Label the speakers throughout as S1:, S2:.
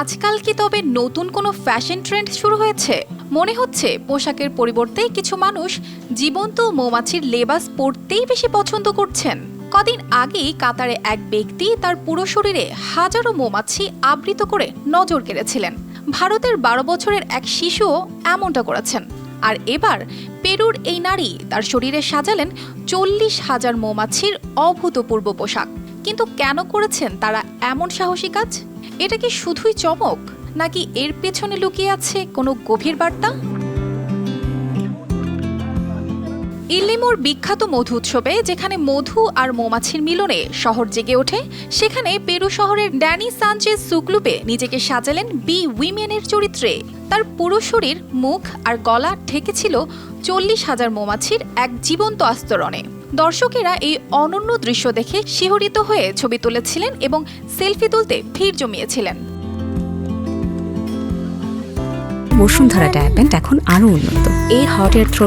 S1: আজকাল কি তবে নতুন কোনো ফ্যাশন ট্রেন্ড শুরু হয়েছে? মনে হচ্ছে পোশাকের পরিবর্তে কিছু মানুষ জীবন্ত মৌমাছির লেবাস পরতেই বেশি পছন্দ করছেন। কদিন আগেই কাতারে এক ব্যক্তি তার পুরো শরীরে হাজারো মৌমাছি আবৃত করে নজর কেড়েছিলেন। ভারতের বারো বছরের এক শিশুও এমনটা করেছেন। আর এবার পেরুর এই নারী তার শরীরে সাজালেন চল্লিশ হাজার মৌমাছির অভূতপূর্ব পোশাক। কিন্তু কেন করেছেন তারা এমন সাহসী কাজ? এটা কি শুধুই চমক, নাকি এর পেছনে লুকিয়ে আছে কোনো গভীর বার্তা? ইল্লিমোর বিখ্যাত মধু উৎসবে, যেখানে মধু আর মৌমাছির মিলনে শহর জেগে ওঠে, সেখানে পেরু শহরের ড্যানি সানচেজ সুকলুপে নিজেকে সাজালেন বি উইমেনের চরিত্রে। তার পুরো শরীর, মুখ আর গলা ঢেকেছিল চল্লিশ হাজার মৌমাছির এক জীবন্ত আস্তরণে। দর্শকেরা এই অনন্য দৃশ্য দেখে শিহরিত হয়ে ছবি তুলেছিলেন এবং সেলফি তুলতে ভিড় জমিয়েছিলেন।
S2: বসুন্ধরা ডায়াপেন্ট এখন আরও উন্নত। এই হট এয়ার থ্রো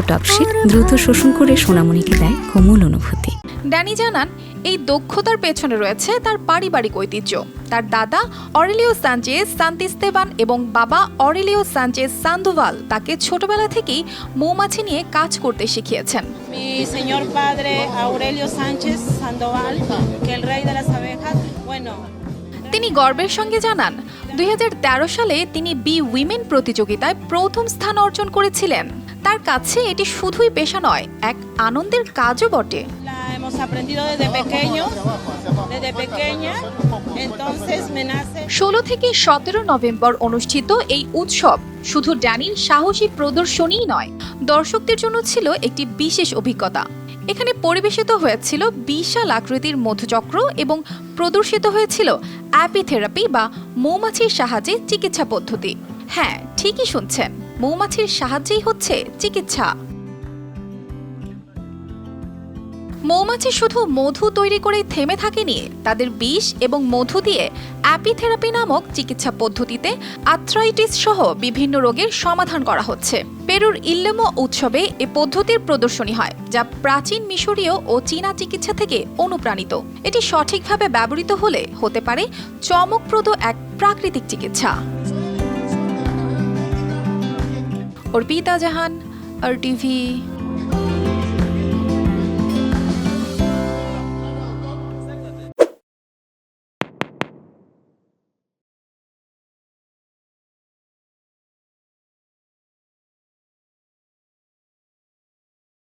S2: দ্রুত শোষণ করে সোনামণিকে দেয় কোমল অনুভূতি।
S1: ড্যানি জানান এই দক্ষতার পেছনে রয়েছে তার পারিবারিক ঐতিহ্য। তার দাদা অরেলিও সানচেজ সান্তিস্তেবান এবং বাবা অরেলিও সানচেজ সান্দোভাল তাকে ছোটবেলা থেকেই মৌমাছি নিয়ে কাজ করতে শিখিয়েছেন। তিনি গর্বের সঙ্গে জানান দুই হাজার তেরো সালে তিনি বি উইমেন প্রতিযোগিতায় প্রথম স্থান অর্জন করেছিলেন। তার কাছে এটি শুধুই পেশা নয় এক আনন্দের কাজও বটে। ষোলো থেকে সতেরো নভেম্বর অনুষ্ঠিত এই উৎসব শুধু ড্যানির সাহসী প্রদর্শনীই নয়, দর্শকদের জন্য ছিল একটি বিশেষ অভিজ্ঞতা। এখানে পরিবেশিত হয়েছিল বিশাল আকৃতির মধুচক্র এবং প্রদর্শিত হয়েছিল অ্যাপিথেরাপি বা মৌমাছির সাহায্যে চিকিৎসা পদ্ধতি। হ্যাঁ ঠিকই শুনছেন, মৌমাছির সাহায্যেই হচ্ছে চিকিৎসা। মৌমাছি শুধু মধু তৈরি করেই থেমে থাকেনি, তাদের বিষ এবং মধু দিয়ে অ্যাপিথেরাপি নামক চিকিৎসা পদ্ধতিতে আর্থ্রাইটিস সহ বিভিন্ন রোগের সমাধান করা হচ্ছে। পেরুর ইল্লেমো উৎসবে এ পদ্ধতির প্রদর্শনী হয়, যা প্রাচীন মিশরীয় ও চীনা চিকিৎসা থেকে অনুপ্রাণিত। এটি সঠিকভাবে ব্যবহৃত হলে হতে পারে চমকপ্রদ এক প্রাকৃতিক চিকিৎসা। অর্পিতা জাহান আর টিভি